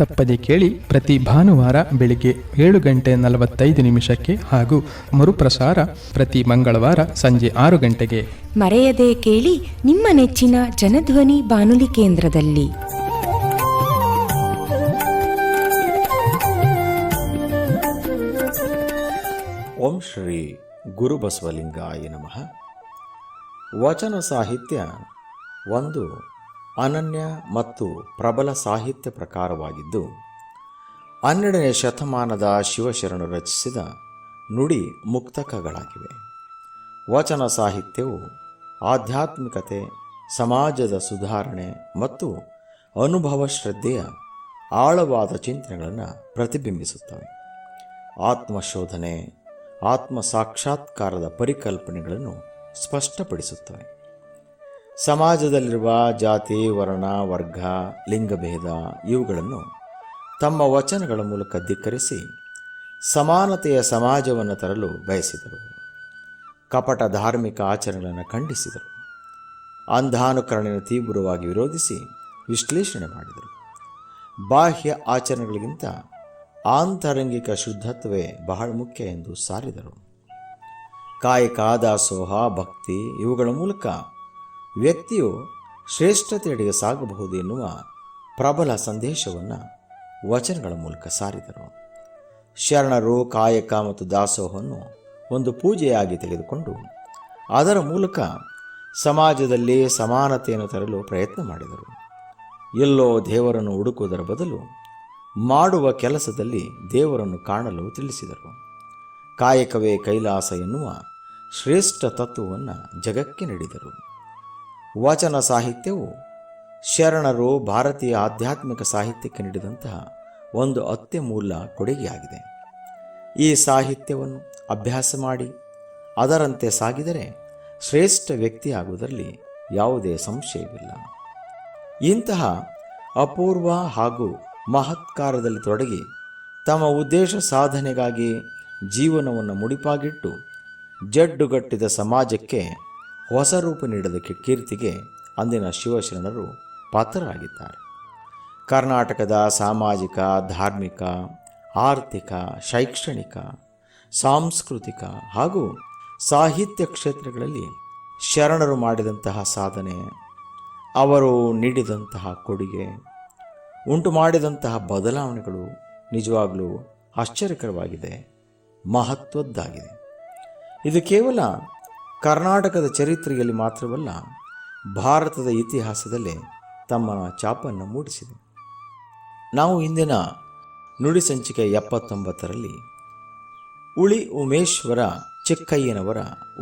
ತಪ್ಪದೆ ಕೇಳಿ ಪ್ರತಿ ಭಾನುವಾರ ಬೆಳಿಗ್ಗೆ ಏಳು ಗಂಟೆ ನಲವತ್ತೈದು ನಿಮಿಷಕ್ಕೆ ಹಾಗೂ ಮರುಪ್ರಸಾರ ಪ್ರತಿ ಮಂಗಳವಾರ ಸಂಜೆ ಆರು ಗಂಟೆಗೆ. ಮರೆಯದೆ ಕೇಳಿ ನಿಮ್ಮ ನೆಚ್ಚಿನ ಜನಧ್ವನಿ ಬಾನುಲಿ ಕೇಂದ್ರದಲ್ಲಿ. ಓಂ ಶ್ರೀ ಗುರುಬಸವಲಿಂಗಾಯ ನಮಃ. ವಚನ ಸಾಹಿತ್ಯ ಒಂದು ಅನನ್ಯ ಮತ್ತು ಪ್ರಬಲ ಸಾಹಿತ್ಯ ಪ್ರಕಾರವಾಗಿದ್ದು, ಹನ್ನೆರಡನೇ ಶತಮಾನದ ಶಿವಶರಣರು ರಚಿಸಿದ ನುಡಿ ಮುಕ್ತಕಗಳಾಗಿವೆ. ವಚನ ಸಾಹಿತ್ಯವು ಆಧ್ಯಾತ್ಮಿಕತೆ, ಸಮಾಜದ ಸುಧಾರಣೆ ಮತ್ತು ಅನುಭವ ಶ್ರದ್ಧೆಯ ಆಳವಾದ ಚಿಂತನೆಗಳನ್ನು ಪ್ರತಿಬಿಂಬಿಸುತ್ತವೆ. ಆತ್ಮಶೋಧನೆ, ಆತ್ಮ ಸಾಕ್ಷಾತ್ಕಾರದ ಪರಿಕಲ್ಪನೆಗಳನ್ನು ಸ್ಪಷ್ಟಪಡಿಸುತ್ತವೆ. ಸಮಾಜದಲ್ಲಿರುವ ಜಾತಿ, ವರ್ಣ, ವರ್ಗ ಲಿಂಗಭೇದ ಇವುಗಳನ್ನು ತಮ್ಮ ವಚನಗಳ ಮೂಲಕ ಧಿಕ್ಕರಿಸಿ ಸಮಾನತೆಯ ಸಮಾಜವನ್ನು ತರಲು ಬಯಸಿದರು. ಕಪಟ ಧಾರ್ಮಿಕ ಆಚರಣೆಗಳನ್ನು ಖಂಡಿಸಿದರು. ಅಂಧಾನುಕರಣೆಯನ್ನು ತೀವ್ರವಾಗಿ ವಿರೋಧಿಸಿ ವಿಶ್ಲೇಷಣೆ ಮಾಡಿದರು. ಬಾಹ್ಯ ಆಚರಣೆಗಳಿಗಿಂತ ಆಂತರಂಗಿಕ ಶುದ್ಧತ್ವವೇ ಬಹಳ ಮುಖ್ಯ ಎಂದು ಸಾರಿದರು. ಕಾಯಕ, ದಾಸೋಹ, ಭಕ್ತಿ ಇವುಗಳ ಮೂಲಕ ವ್ಯಕ್ತಿಯು ಶ್ರೇಷ್ಠತೆಯಡೆಗೆ ಸಾಗಬಹುದು ಎನ್ನುವ ಪ್ರಬಲ ಸಂದೇಶವನ್ನು ವಚನಗಳ ಮೂಲಕ ಸಾರಿದರು ಶರಣರು, ಕಾಯಕ ಮತ್ತು ದಾಸೋಹವನ್ನು ಒಂದು ಪೂಜೆಯಾಗಿ ತೆಗೆದುಕೊಂಡು ಅದರ ಮೂಲಕ ಸಮಾಜದಲ್ಲಿ ಸಮಾನತೆಯನ್ನು ತರಲು ಪ್ರಯತ್ನ ಮಾಡಿದರು. ಎಲ್ಲೋ ದೇವರನ್ನು ಹುಡುಕುವುದರ ಬದಲು ಮಾಡುವ ಕೆಲಸದಲ್ಲಿ ದೇವರನ್ನು ಕಾಣಲು ತಿಳಿಸಿದರು. ಕಾಯಕವೇ ಕೈಲಾಸ ಎನ್ನುವ ಶ್ರೇಷ್ಠ ತತ್ವವನ್ನು ಜಗಕ್ಕೆ ನೀಡಿದರು. ವಚನ ಸಾಹಿತ್ಯವು ಶರಣರು ಭಾರತೀಯ ಆಧ್ಯಾತ್ಮಿಕ ಸಾಹಿತ್ಯಕ್ಕೆ ನೀಡಿದಂತಹ ಒಂದು ಅತ್ಯಮೂಲ ಕೊಡುಗೆಯಾಗಿದೆ. ಈ ಸಾಹಿತ್ಯವನ್ನು ಅಭ್ಯಾಸ ಮಾಡಿ, ಅದರಂತೆ ಸಾಗಿದರೆ ಶ್ರೇಷ್ಠ ವ್ಯಕ್ತಿಯಾಗುವುದರಲ್ಲಿ ಯಾವುದೇ ಸಂಶಯವಿಲ್ಲ. ಇಂತಹ ಅಪೂರ್ವ ಹಾಗೂ ಮಹತ್ಕಾರದಲ್ಲಿ ತೊಡಗಿ ತಮ್ಮ ಉದ್ದೇಶ ಸಾಧನೆಗಾಗಿ ಜೀವನವನ್ನು ಮುಡಿಪಾಗಿಟ್ಟು ಜಡ್ಡುಗಟ್ಟಿದ ಸಮಾಜಕ್ಕೆ ಹೊಸ ರೂಪ ನೀಡಿದ ಕಿ- ಕೀರ್ತಿಗೆ ಅಂದಿನ ಶಿವಶರಣರು ಪಾತ್ರರಾಗಿದ್ದಾರೆ. ಕರ್ನಾಟಕದ ಸಾಮಾಜಿಕ, ಧಾರ್ಮಿಕ, ಆರ್ಥಿಕ, ಶೈಕ್ಷಣಿಕ, ಸಾಂಸ್ಕೃತಿಕ ಹಾಗೂ ಸಾಹಿತ್ಯ ಕ್ಷೇತ್ರಗಳಲ್ಲಿ ಶರಣರು ಮಾಡಿದಂತಹ ಸಾಧನೆ, ಅವರು ನೀಡಿದಂತಹ ಕೊಡುಗೆ, ಉಂಟು ಮಾಡಿದಂತಹ ಬದಲಾವಣೆಗಳು ನಿಜವಾಗಲೂ ಆಶ್ಚರ್ಯಕರವಾಗಿದೆ, ಮಹತ್ವದ್ದಾಗಿದೆ. ಇದು ಕೇವಲ ಕರ್ನಾಟಕದ ಚರಿತ್ರೆಯಲ್ಲಿ ಮಾತ್ರವಲ್ಲ, ಭಾರತದ ಇತಿಹಾಸದಲ್ಲೇ ತಮ್ಮ ಚಾಪನ್ನು ಮೂಡಿಸಿದೆ. ನಾವು ಇಂದಿನ ನುಡಿ ಸಂಚಿಕೆ ಎಪ್ಪತ್ತೊಂಬತ್ತರಲ್ಲಿ ಉಳಿ ಉಮೇಶ್ವರ ಚಿಕ್ಕಯ್ಯನವರ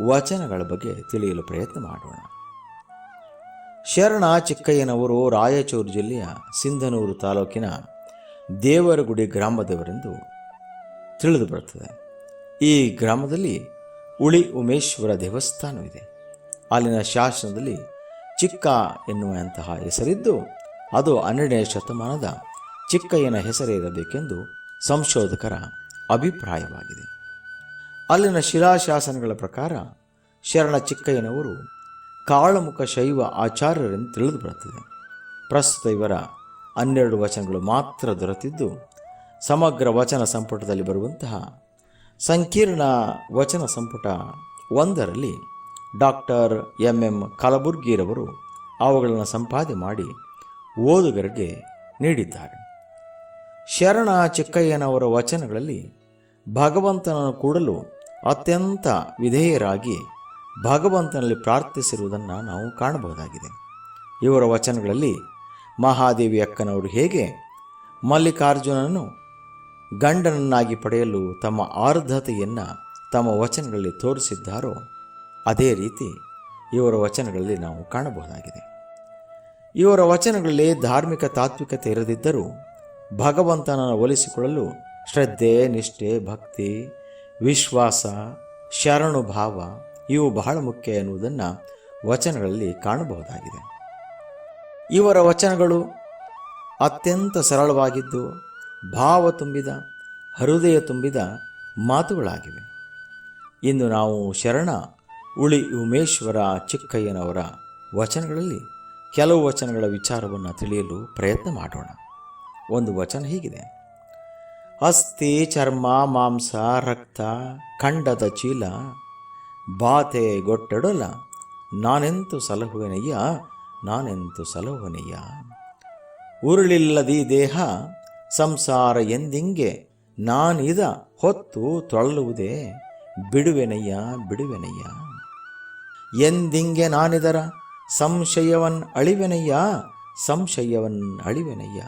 ವಚನಗಳ ಬಗ್ಗೆ ತಿಳಿಯಲು ಪ್ರಯತ್ನ ಮಾಡೋಣ. ಶರಣ ಚಿಕ್ಕಯ್ಯನವರು ರಾಯಚೂರು ಜಿಲ್ಲೆಯ ಸಿಂಧನೂರು ತಾಲೂಕಿನ ದೇವರಗುಡಿ ಗ್ರಾಮದವರೆಂದು ತಿಳಿದು ಬರುತ್ತದೆ. ಈ ಗ್ರಾಮದಲ್ಲಿ ಉಳಿ ಉಮೇಶ್ವರ ದೇವಸ್ಥಾನವಿದೆ. ಅಲ್ಲಿನ ಶಾಸನದಲ್ಲಿ ಚಿಕ್ಕ ಎನ್ನುವಂತಹ ಹೆಸರಿದ್ದು, ಅದು ಹನ್ನೆರಡನೇ ಶತಮಾನದ ಚಿಕ್ಕಯ್ಯನ ಹೆಸರೇ ಇರಬೇಕೆಂದು ಸಂಶೋಧಕರ ಅಭಿಪ್ರಾಯವಾಗಿದೆ. ಅಲ್ಲಿನ ಶಿಲಾಶಾಸನಗಳ ಪ್ರಕಾರ ಶರಣ ಚಿಕ್ಕಯ್ಯನವರು ಕಾಳಮುಖ ಶೈವ ಆಚಾರ್ಯರೆಂದು ತಿಳಿದು ಬರುತ್ತದೆ. ಪ್ರಸ್ತುತ ಇವರ ಹನ್ನೆರಡು ವಚನಗಳು ಮಾತ್ರ ದೊರೆತಿದ್ದು, ಸಮಗ್ರ ವಚನ ಸಂಪುಟದಲ್ಲಿ ಬರುವಂತಹ ಸಂಕೀರ್ಣ ವಚನ ಸಂಪುಟ ಒಂದರಲ್ಲಿ ಡಾಕ್ಟರ್ ಎಂ ಎಂ ಕಲಬುರ್ಗಿರವರು ಅವುಗಳನ್ನು ಸಂಪಾದನೆ ಮಾಡಿ ಓದುಗರಿಗೆ ನೀಡಿದ್ದಾರೆ. ಶರಣ ಚಿಕ್ಕಯ್ಯನವರ ವಚನಗಳಲ್ಲಿ ಭಗವಂತನನ್ನು ಕೂಡಲು ಅತ್ಯಂತ ವಿಧೇಯರಾಗಿ ಭಗವಂತನಲ್ಲಿ ಪ್ರಾರ್ಥಿಸಿರುವುದನ್ನು ನಾವು ಕಾಣಬಹುದಾಗಿದೆ. ಇವರ ವಚನಗಳಲ್ಲಿ ಮಹಾದೇವಿ ಅಕ್ಕನವರು ಹೇಗೆ ಮಲ್ಲಿಕಾರ್ಜುನನು ಗಂಡನನ್ನಾಗಿ ಪಡೆಯಲು ತಮ್ಮ ಆರ್ಧತೆಯನ್ನು ತಮ್ಮ ವಚನಗಳಲ್ಲಿ ತೋರಿಸಿದ್ದಾರೋ ಅದೇ ರೀತಿ ಇವರ ವಚನಗಳಲ್ಲಿ ನಾವು ಕಾಣಬಹುದಾಗಿದೆ. ಇವರ ವಚನಗಳಲ್ಲಿ ಧಾರ್ಮಿಕ ತಾತ್ವಿಕತೆ ಇರದಿದ್ದರೂ ಭಗವಂತನನ್ನು ಒಲಿಸಿಕೊಳ್ಳಲು ಶ್ರದ್ಧೆ, ನಿಷ್ಠೆ, ಭಕ್ತಿ, ವಿಶ್ವಾಸ, ಶರಣು ಭಾವ ಇವು ಬಹಳ ಮುಖ್ಯ ಎನ್ನುವುದನ್ನು ವಚನಗಳಲ್ಲಿ ಕಾಣಬಹುದಾಗಿದೆ. ಇವರ ವಚನಗಳು ಅತ್ಯಂತ ಸರಳವಾಗಿದ್ದು ಭಾವ ತುಂಬಿದ, ಹೃದಯ ತುಂಬಿದ ಮಾತುಗಳಾಗಿವೆ. ಇಂದು ನಾವು ಶರಣ, ಉಳಿ ಉಮೇಶ್ವರ ಚಿಕ್ಕಯ್ಯನವರ ವಚನಗಳಲ್ಲಿ ಕೆಲವು ವಚನಗಳ ವಿಚಾರವನ್ನು ತಿಳಿಯಲು ಪ್ರಯತ್ನ ಮಾಡೋಣ. ಒಂದು ವಚನ ಹೀಗಿದೆ. ಅಸ್ಥಿ ಚರ್ಮ, ಮಾಂಸ, ರಕ್ತ, ಖಂಡದ ಚೀಲ, ಬಾತೆ ಗೊಟ್ಟಡಲ, ನಾನೆಂತು ಸಲಹುವೆನಯ್ಯ, ನಾನೆಂತು ಸಲಹುವನಯ್ಯ. ಉರುಳಿಲ್ಲದಿ ದೇಹ ಸಂಸಾರ ಎಂದಿಂಗೆ ನಾನಿದ ಹೊತ್ತು ತೊಳಲುವುದೇ? ಬಿಡುವೆನಯ್ಯ ಬಿಡುವೆನಯ್ಯ. ಎಂದಿಂಗೆ ನಾನಿದರ ಸಂಶಯವನ್ ಅಳಿವೆನಯ್ಯ ಸಂಶಯವನ್ ಅಳಿವೆನಯ್ಯ.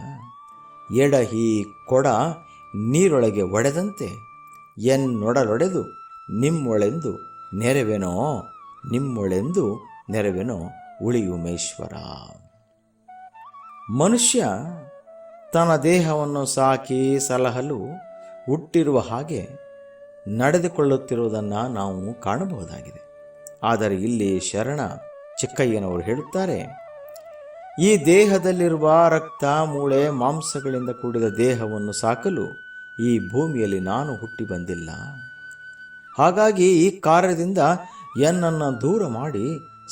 ಎಡಹಿ ಕೊಡ ನೀರೊಳಗೆ ಒಡೆದಂತೆ ಎನ್ನೊಡಲೊಡೆದು ನಿಮ್ಮೊಳೆಂದು ನೆರವೆನೋ ನಿಮ್ಮೊಳೆಂದು ನೆರವೆನೋ ಉಳಿಯುಮೇಶ್ವರ. ಮನುಷ್ಯ ತನ್ನ ದೇಹವನ್ನು ಸಾಕಿ ಸಲಹಲು ಹುಟ್ಟಿರುವ ಹಾಗೆ ನಡೆದುಕೊಳ್ಳುತ್ತಿರುವುದನ್ನು ನಾವು ಕಾಣಬಹುದಾಗಿದೆ. ಆದರೆ ಇಲ್ಲಿ ಶರಣ ಚಿಕ್ಕಯ್ಯನವರು ಹೇಳುತ್ತಾರೆ, ಈ ದೇಹದಲ್ಲಿರುವ ರಕ್ತ, ಮೂಳೆ, ಮಾಂಸಗಳಿಂದ ಕೂಡಿದ ದೇಹವನ್ನು ಸಾಕಲು ಈ ಭೂಮಿಯಲ್ಲಿ ನಾನು ಹುಟ್ಟಿ ಬಂದಿಲ್ಲ. ಹಾಗಾಗಿ ಈ ಕಾರ್ಯದಿಂದ ಎನ್ನನ್ನು ದೂರ ಮಾಡಿ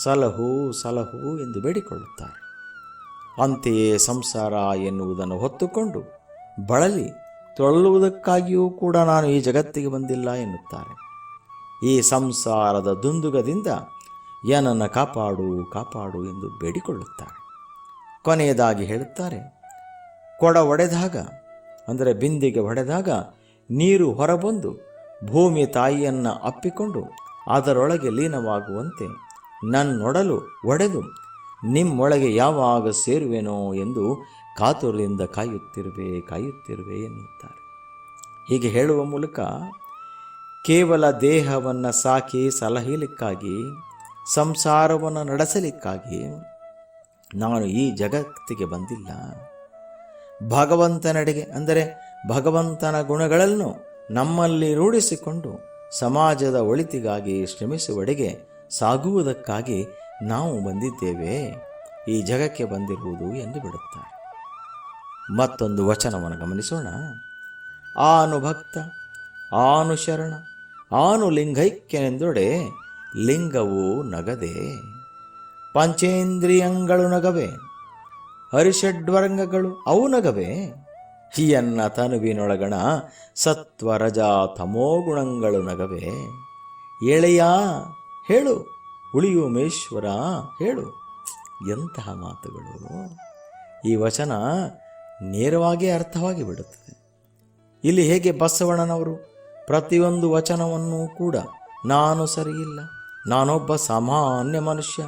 ಸಲಹು ಸಲಹು ಎಂದು ಬೇಡಿಕೊಳ್ಳುತ್ತಾರೆ. ಅಂತೆಯೇ ಸಂಸಾರ ಎನ್ನುವುದನ್ನು ಹೊತ್ತುಕೊಂಡು ಬಳಲಿ ತೊಳಲುವುದಕ್ಕಾಗಿಯೂ ಕೂಡ ನಾನು ಈ ಜಗತ್ತಿಗೆ ಬಂದಿಲ್ಲ ಎನ್ನುತ್ತಾರೆ. ಈ ಸಂಸಾರದ ದುಂದುಗದಿಂದ ಏನನ್ನು ಕಾಪಾಡು ಕಾಪಾಡು ಎಂದು ಬೇಡಿಕೊಳ್ಳುತ್ತಾರೆ. ಕೊನೆಯದಾಗಿ ಹೇಳುತ್ತಾರೆ, ಕೊಡ ಒಡೆದಾಗ, ಅಂದರೆ ಬಿಂದಿಗೆ ಹೊಡೆದಾಗ ನೀರು ಹೊರಬಂದು ಭೂಮಿ ತಾಯಿಯನ್ನು ಅಪ್ಪಿಕೊಂಡು ಅದರೊಳಗೆ ಲೀನವಾಗುವಂತೆ ನನ್ನೊಡಲು ಒಡೆದು ನಿಮ್ಮೊಳಗೆ ಯಾವಾಗ ಸೇರುವೆನೋ ಎಂದು ಕಾತುರದಿಂದ ಕಾಯುತ್ತಿರುವೆ ಕಾಯುತ್ತಿರುವೆ ಎನ್ನುತ್ತಾರೆ. ಹೀಗೆ ಹೇಳುವ ಮೂಲಕ ಕೇವಲ ದೇಹವನ್ನು ಸಾಕಿ ಸಲಹಲಿಕ್ಕಾಗಿ ಸಂಸಾರವನ್ನು ನಡೆಸಲಿಕ್ಕಾಗಿ ನಾನು ಈ ಜಗತ್ತಿಗೆ ಬಂದಿಲ್ಲ. ಭಗವಂತನಡೆಗೆ ಅಂದರೆ ಭಗವಂತನ ಗುಣಗಳನ್ನು ನಮ್ಮಲ್ಲಿ ರೂಢಿಸಿಕೊಂಡು ಸಮಾಜದ ಒಳಿತಿಗಾಗಿ ಶ್ರಮಿಸುವಡೆಗೆ ಸಾಗುವುದಕ್ಕಾಗಿ ನಾವು ಬಂದಿದ್ದೇವೆ, ಈ ಜಗಕ್ಕೆ ಬಂದಿರುವುದು ಎಂದು ಬಿಡುತ್ತಾರೆ. ಮತ್ತೊಂದು ವಚನವನ್ನು ಗಮನಿಸೋಣ. ಆನು ಭಕ್ತ, ಆನು ಶರಣ, ಆನು ಲಿಂಗೈಕ್ಯನೆಂದೊಡೆ ಲಿಂಗವು ನಗದೆ. ಪಂಚೇಂದ್ರಿಯಂಗಳು ನಗವೆ, ಹರಿಷಡ್ವರಂಗಗಳು ಅವು ನಗವೆ. ಹಿಯನ್ನ ತನುವಿನೊಳಗಣ ಸತ್ವ ರಜಾ ತಮೋಗುಣಗಳು ನಗವೆ. ಎಳೆಯ, ಹೇಳು. ಉಳಿಯುಮೇಶ್ವರ, ಹೇಳು. ಎಂತಹ ಮಾತುಗಳು? ಈ ವಚನ ನೇರವಾಗಿ ಅರ್ಥವಾಗಿ ಬಿಡುತ್ತದೆ. ಇಲ್ಲಿ ಹೇಗೆ ಬಸವಣ್ಣನವರು ಪ್ರತಿಯೊಂದು ವಚನವನ್ನು ಕೂಡ, ನಾನು ಸರಿಯಿಲ್ಲ, ನಾನೊಬ್ಬ ಸಾಮಾನ್ಯ ಮನುಷ್ಯ,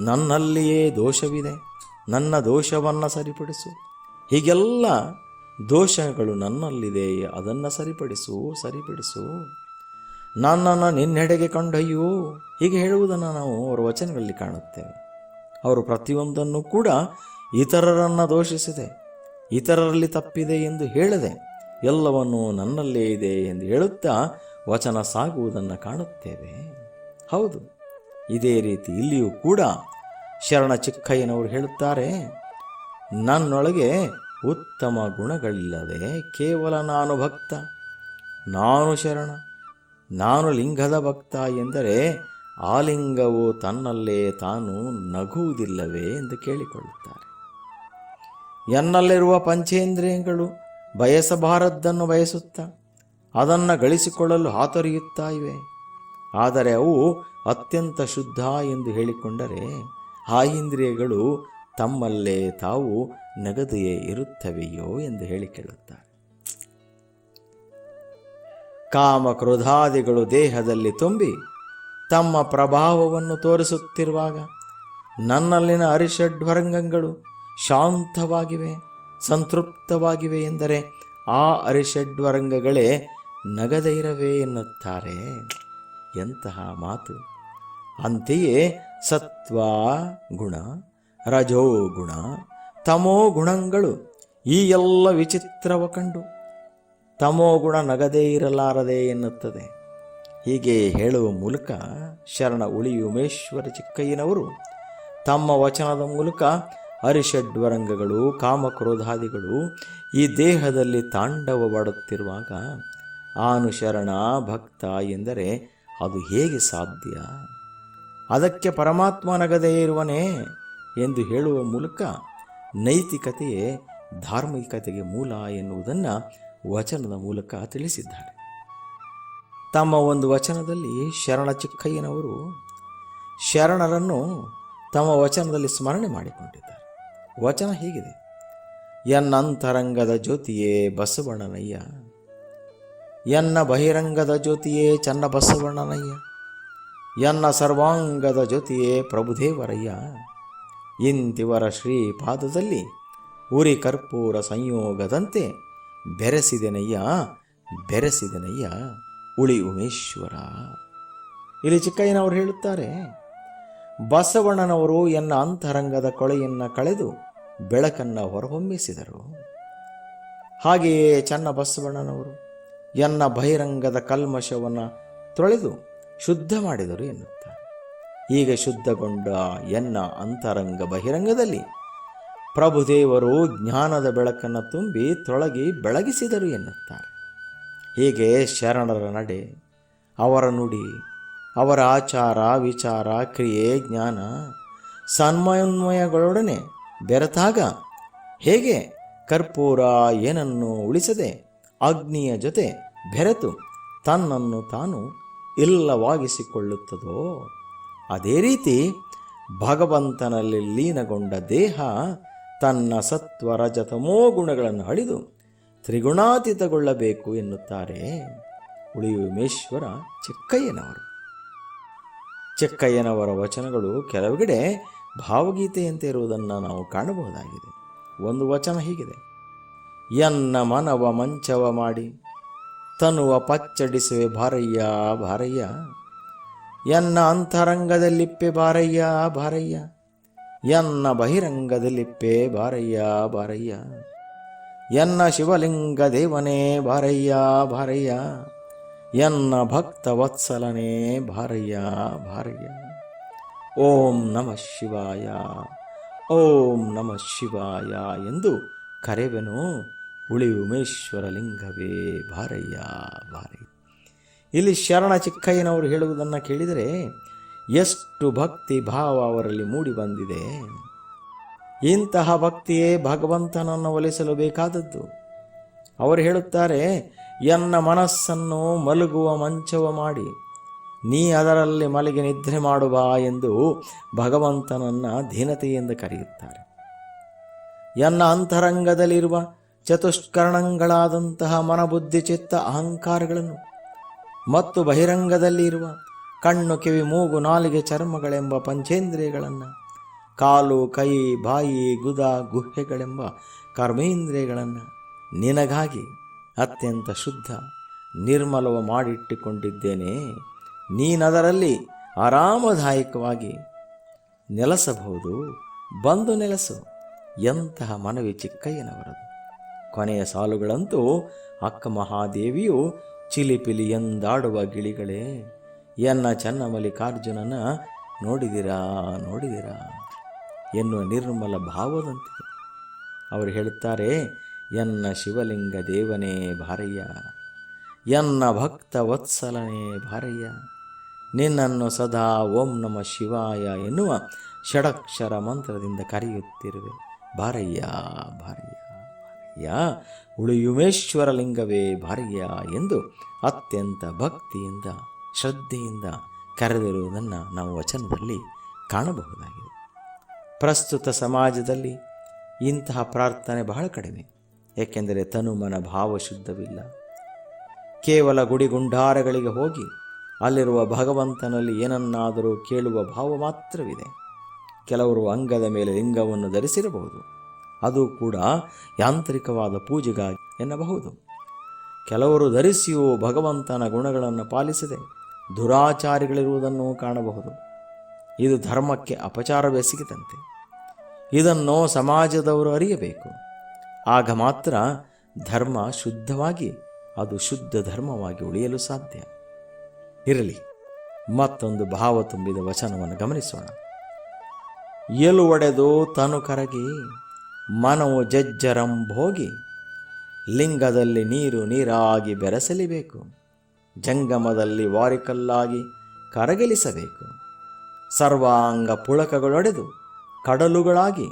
ನನ್ನಲ್ಲಿಯೇ ದೋಷವಿದೆ, ನನ್ನ ದೋಷವನ್ನು ಸರಿಪಡಿಸು. ಹೀಗೆಲ್ಲ ದೋಷಗಳು ನನ್ನಲ್ಲಿದೆ ಅದನ್ನು ಸರಿಪಡಿಸು ಸರಿಪಡಿಸು. ನನ್ನನ್ನು ನಿನ್ನೆಡೆಗೆ ಕಂಡಯ್ಯೋ? ಹೀಗೆ ಹೇಳುವುದನ್ನು ನಾವು ಅವರ ವಚನಗಳಲ್ಲಿ ಕಾಣುತ್ತೇವೆ. ಅವರು ಪ್ರತಿಯೊಂದನ್ನು ಕೂಡ ಇತರರನ್ನು ದೋಷಿಸಿದೆ. ಇತರರಲ್ಲಿ ತಪ್ಪಿದೆ ಎಂದು ಹೇಳದೆ ಎಲ್ಲವನ್ನೂ ನನ್ನಲ್ಲೇ ಇದೆ ಎಂದು ಹೇಳುತ್ತಾ ವಚನ ಸಾಗುವುದನ್ನು ಕಾಣುತ್ತೇವೆ. ಹೌದು, ಇದೇ ರೀತಿ ಇಲ್ಲಿಯೂ ಕೂಡ ಶರಣ ಚಿಕ್ಕಯ್ಯನವರು ಹೇಳುತ್ತಾರೆ, ನನ್ನೊಳಗೆ ಉತ್ತಮ ಗುಣಗಳಿಲ್ಲದೆ ಕೇವಲ ನಾನು ಭಕ್ತ, ನಾನು ಶರಣ. ನಾನು ಲಿಂಗದ ಭಕ್ತ ಎಂದರೆ ಆ ಲಿಂಗವು ತನ್ನಲ್ಲೇ ತಾನು ನಗುವುದಿಲ್ಲವೇ ಎಂದು ಕೇಳಿಕೊಳ್ಳುತ್ತಾರೆ. ಎನ್ನಲ್ಲಿರುವ ಪಂಚೇಂದ್ರಿಯಗಳು ಬಯಸಬಾರದ್ದನ್ನು ಬಯಸುತ್ತಾ, ಅದನ್ನು ಗಳಿಸಿಕೊಳ್ಳಲು ಹಾತೊರೆಯುತ್ತಾ ಇವೆ. ಆದರೆ ಅವು ಅತ್ಯಂತ ಶುದ್ಧ ಎಂದು ಹೇಳಿಕೊಂಡರೆ ಆ ಇಂದ್ರಿಯಗಳು ತಮ್ಮಲ್ಲೇ ತಾವು ನಗದೆಯೇ ಇರುತ್ತವೆಯೋ ಎಂದು ಹೇಳಿ ಕೇಳುತ್ತಾರೆ. ಕಾಮ ಕ್ರೋಧಾದಿಗಳು ದೇಹದಲ್ಲಿ ತುಂಬಿ ತಮ್ಮ ಪ್ರಭಾವವನ್ನು ತೋರಿಸುತ್ತಿರುವಾಗ ನನ್ನಲ್ಲಿನ ಅರಿಷಡ್ವರಂಗಗಳು ಶಾಂತವಾಗಿವೆ, ಸಂತೃಪ್ತವಾಗಿವೆ ಎಂದರೆ ಆ ಅರಿಷಡ್ವರಂಗಗಳೇ ನಗದೈರವೇ ಎನ್ನುತ್ತಾರೆ. ಎಂತಹ ಮಾತು. ಅಂತೆಯೇ ಸತ್ವ ಗುಣ, ರಜೋ ಗುಣ, ತಮೋ ಗುಣಗಳು ಈ ಎಲ್ಲ ವಿಚಿತ್ರವ ಕಂಡು ತಮೋ ಗುಣ ನಗದೇ ಇರಲಾರದೆ ಎನ್ನುತ್ತದೆ. ಹೀಗೆ ಹೇಳುವ ಮೂಲಕ ಶರಣ ಉಳಿ ಉಮೇಶ್ವರ ಚಿಕ್ಕಯ್ಯನವರು ತಮ್ಮ ವಚನದ ಮೂಲಕ ಅರಿಷಡ್ವರಂಗಗಳು, ಕಾಮಕ್ರೋಧಾದಿಗಳು ಈ ದೇಹದಲ್ಲಿ ತಾಂಡವವಾಡುತ್ತಿರುವಾಗ ಆನು ಶರಣ ಭಕ್ತ ಎಂದರೆ ಅದು ಹೇಗೆ ಸಾಧ್ಯ? ಅದಕ್ಕೆ ಪರಮಾತ್ಮ ನಗದೇ ಇರುವನೇ ಎಂದು ಹೇಳುವ ಮೂಲಕ ನೈತಿಕತೆಯೇ ಧಾರ್ಮಿಕತೆಗೆ ಮೂಲ ಎನ್ನುವುದನ್ನು ವಚನದ ಮೂಲಕ ತಿಳಿಸಿದ್ದಾರೆ ತಮ್ಮ ಒಂದು ವಚನದಲ್ಲಿ ಶರಣ ಚಿಕ್ಕಯ್ಯನವರು ಶರಣರನ್ನು ತಮ್ಮ ವಚನದಲ್ಲಿ ಸ್ಮರಣೆ ಮಾಡಿಕೊಂಡಿದ್ದಾರೆ. ವಚನ ಹೀಗಿದೆ. ಎನ್ನಂತರಂಗದ ಜ್ಯೋತಿಯೇ ಬಸವಣ್ಣನಯ್ಯ, ಎನ್ನ ಬಹಿರಂಗದ ಜ್ಯೋತಿಯೇ ಚನ್ನ ಬಸವಣ್ಣನಯ್ಯ ಎನ್ನ ಸರ್ವಾಂಗದ ಜ್ಯೋತಿಯೇ ಪ್ರಭುದೇವರಯ್ಯ, ಇಂತಿವರ ಶ್ರೀಪಾದದಲ್ಲಿ ಉರಿ ಕರ್ಪೂರ ಸಂಯೋಗದಂತೆ ಬೆರೆಸಿದೆನಯ್ಯ ಬೆರೆಸಿದೆನಯ್ಯ ಉಳಿ ಉಮೇಶ್ವರ. ಇಲ್ಲಿ ಚಿಕ್ಕಯ್ಯನವರು ಹೇಳುತ್ತಾರೆ, ಬಸವಣ್ಣನವರು ಎನ್ನ ಅಂತರಂಗದ ಕೊಳೆಯನ್ನು ಕಳೆದು ಬೆಳಕನ್ನು ಹೊರಹೊಮ್ಮಿಸಿದರು. ಹಾಗೆಯೇ ಚನ್ನ ಬಸವಣ್ಣನವರು ಎನ್ನ ಬಹಿರಂಗದ ಕಲ್ಮಶವನ್ನು ತೊಳೆದು ಶುದ್ಧ ಮಾಡಿದರು ಎನ್ನುತ್ತಾರೆ. ಈಗ ಶುದ್ಧಗೊಂಡ ಎನ್ನ ಅಂತರಂಗ ಬಹಿರಂಗದಲ್ಲಿ ಪ್ರಭುದೇವರು ಜ್ಞಾನದ ಬೆಳಕನ್ನು ತುಂಬಿ ತೊಳಗಿ ಬೆಳಗಿಸಿದರು ಎನ್ನುತ್ತಾರೆ. ಹೀಗೆ ಶರಣರ ನಡೆ, ಅವರ ನುಡಿ, ಅವರ ಆಚಾರ, ವಿಚಾರ, ಕ್ರಿಯೆ, ಜ್ಞಾನ ಸನ್ಮಯನ್ವಯಗಳೊಡನೆ ಬೆರೆತಾಗ ಹೇಗೆ ಕರ್ಪೂರ ಏನನ್ನು ಉಳಿಸದೆ ಅಗ್ನಿಯ ಜೊತೆ ಬೆರೆತು ತನ್ನನ್ನು ತಾನು ಇಲ್ಲವಾಗಿಸಿಕೊಳ್ಳುತ್ತದೋ, ಅದೇ ರೀತಿ ಭಗವಂತನಲ್ಲಿ ಲೀನಗೊಂಡ ದೇಹ ತನ್ನ ಸತ್ವ ರಜತಮೋ ಗುಣಗಳನ್ನು ಅಳಿದು ತ್ರಿಗುಣಾತೀತಗೊಳ್ಳಬೇಕು ಎನ್ನುತ್ತಾರೆ ಉಳಿಯುಮೇಶ್ವರ ಚಿಕ್ಕಯ್ಯನವರು. ಚಿಕ್ಕಯ್ಯನವರ ವಚನಗಳು ಕೆಲವೆಡೆ ಭಾವಗೀತೆಯಂತೆ ಇರುವುದನ್ನು ನಾವು ಕಾಣಬಹುದಾಗಿದೆ. ಒಂದು ವಚನ ಹೀಗಿದೆ. ಎನ್ನ ಮನವ ಮಂಚವ ಮಾಡಿ, ತನುವ ಪಚ್ಚಡಿಸುವೆ ಭಾರಯ್ಯ ಭಾರಯ್ಯ. ಎನ್ನ ಅಂತರಂಗದಲ್ಲಿಪ್ಪೆ ಭಾರಯ್ಯ ಬಾರಯ್ಯ ಎನ್ನ ಬಹಿರಂಗದಲ್ಲಿಪ್ಪೆ ಬಾರಯ್ಯ ಬಾರಯ್ಯ. ಎನ್ನ ಶಿವಲಿಂಗ ದೇವನೇ ಬಾರಯ್ಯ ಬಾರಯ್ಯ. ಎನ್ನ ಭಕ್ತ ವತ್ಸಲನೇ ಭಾರಯ್ಯ ಭಾರಯ್ಯ ಓಂ ನಮಃ ಶಿವಾಯ, ಓಂ ನಮಃ ಶಿವಾಯ ಎಂದು ಕರೆವೆನು ಉಳಿ ಉಮೇಶ್ವರ ಲಿಂಗವೇ ಭಾರಯ್ಯ ಭಾರಯ್ಯ ಇಲ್ಲಿ ಶರಣ ಚಿಕ್ಕಯ್ಯನವರು ಹೇಳುವುದನ್ನು ಕೇಳಿದರೆ ಎಷ್ಟು ಭಕ್ತಿ ಭಾವ ಅವರಲ್ಲಿ ಮೂಡಿ ಬಂದಿದೆ. ಇಂತಹ ಭಕ್ತಿಯೇ ಭಗವಂತನನ್ನು ಒಲಿಸಲು ಬೇಕಾದದ್ದು. ಅವರು ಹೇಳುತ್ತಾರೆ, ಎನ್ನ ಮನಸ್ಸನ್ನು ಮಲಗುವ ಮಂಚವ ಮಾಡಿ, ನೀ ಅದರಲ್ಲಿ ಮಲಗಿ ನಿದ್ರೆ ಮಾಡುವ ಎಂದು ಭಗವಂತನನ್ನು ದೀನತೆಯಿಂದ ಕರೆಯುತ್ತಾರೆ. ಎನ್ನ ಅಂತರಂಗದಲ್ಲಿರುವ ಚತುಷ್ಕರಣಗಳಾದಂತಹ ಮನಬುದ್ಧಿ ಚಿತ್ತ ಅಹಂಕಾರಗಳನ್ನು, ಮತ್ತು ಬಹಿರಂಗದಲ್ಲಿ ಇರುವ ಕಣ್ಣು ಕಿವಿ ಮೂಗು ನಾಲಿಗೆ ಚರ್ಮಗಳೆಂಬ ಪಂಚೇಂದ್ರಿಯಗಳನ್ನು, ಕಾಲು ಕೈ ಬಾಯಿ ಗುದ ಗುಹೆಗಳೆಂಬ ಕರ್ಮೇಂದ್ರಿಯಗಳನ್ನು ನಿನಗಾಗಿ ಅತ್ಯಂತ ಶುದ್ಧ ನಿರ್ಮಲವ ಮಾಡಿಟ್ಟುಕೊಂಡಿದ್ದೇನೆ. ನೀನದರಲ್ಲಿ ಆರಾಮದಾಯಕವಾಗಿ ನೆಲೆಸಬಹುದು. ಬಂದು ನೆಲೆಸು, ಎಂತಹ ಮನವಿ ಚಿಕ್ಕಯ್ಯನವರದು. ಕೊನೆಯ ಸಾಲುಗಳಂತೂ ಅಕ್ಕ ಮಹಾದೇವಿಯು ಚಿಲಿಪಿಲಿ ಎಂದಾಡುವ ಗಿಳಿಗಳೇ. ಎನ್ನ ಚನ್ನಮಲ್ಲಿಕಾರ್ಜುನನ ನೋಡಿದಿರಾ? ನೋಡಿದಿರಾ? ಎನ್ನುವ ನಿರ್ಮಲ ಭಾವದಂತಿದೆ ಅವರು ಹೇಳುತ್ತಾರೆ, ಎನ್ನ ಶಿವಲಿಂಗ ದೇವನೇ ಭಾರಯ್ಯ, ಎನ್ನ ಭಕ್ತ ವತ್ಸಲನೇ ಭಾರಯ್ಯ, ನಿನ್ನನ್ನು ಸದಾ ಓಂ ನಮ ಶಿವಾಯ ಎನ್ನುವ ಷಡಕ್ಷರ ಮಂತ್ರದಿಂದ ಕರೆಯುತ್ತಿರುವೆ. ಭಾರಯ್ಯ ಭಾರಯ್ಯ ಭಾರಯ್ಯ ಉಳಿಯುಮೇಶ್ವರ ಲಿಂಗವೇ ಭಾರಯ್ಯ ಎಂದು ಅತ್ಯಂತ ಭಕ್ತಿಯಿಂದ ಶ್ರದ್ಧೆಯಿಂದ ಕರೆದಿರುವುದನ್ನು ನಾವು ವಚನದಲ್ಲಿ ಕಾಣಬಹುದಾಗಿದೆ. ಪ್ರಸ್ತುತ ಸಮಾಜದಲ್ಲಿ ಇಂತಹ ಪ್ರಾರ್ಥನೆ ಬಹಳ ಕಡಿಮೆ. ಏಕೆಂದರೆ ತನುಮನ ಭಾವ ಶುದ್ಧವಿಲ್ಲ. ಕೇವಲ ಗುಡಿಗುಂಡಾರಗಳಿಗೆ ಹೋಗಿ ಅಲ್ಲಿರುವ ಭಗವಂತನಲ್ಲಿ ಏನನ್ನಾದರೂ ಕೇಳುವ ಭಾವ ಮಾತ್ರವಿದೆ. ಕೆಲವರು ಅಂಗದ ಮೇಲೆ ಲಿಂಗವನ್ನು ಧರಿಸಿರಬಹುದು. ಅದು ಕೂಡ ಯಾಂತ್ರಿಕವಾದ ಪೂಜೆಗಾಗಿ ಎನ್ನಬಹುದು. ಕೆಲವರು ಧರಿಸಿಯೂ ಭಗವಂತನ ಗುಣಗಳನ್ನು ಪಾಲಿಸದೆ ದುರಾಚಾರಿಗಳಿರುವುದನ್ನು ಕಾಣಬಹುದು. ಇದು ಧರ್ಮಕ್ಕೆ ಅಪಚಾರವೆಸಗಿದಂತೆ ಇದನ್ನು ಸಮಾಜದವರು ಅರಿಯಬೇಕು. ಆಗ ಮಾತ್ರ ಧರ್ಮ ಶುದ್ಧವಾಗಿ, ಅದು ಶುದ್ಧ ಧರ್ಮವಾಗಿ ಉಳಿಯಲು ಸಾಧ್ಯ. ಇರಲಿ, ಮತ್ತೊಂದು ಭಾವ ತುಂಬಿದ ವಚನವನ್ನು ಗಮನಿಸೋಣ. ಎಲು ಒಡೆದು ತನು ಕರಗಿ, ಮನವು ಜಜ್ಜರಂ ಭೋಗಿ ಲಿಂಗದಲ್ಲಿ ನೀರು ನೀರಾಗಿ ಬೆರೆಸಲಿಬೇಕು. ಜಂಗಮದಲ್ಲಿ ವಾರಿಕಲ್ಲಾಗಿ ಕರಗಿಲಿಸಬೇಕು. ಸರ್ವಾಂಗ ಪುಳಕಗಳೊಡೆದು ಕಡಲುಗಳಾಗಿ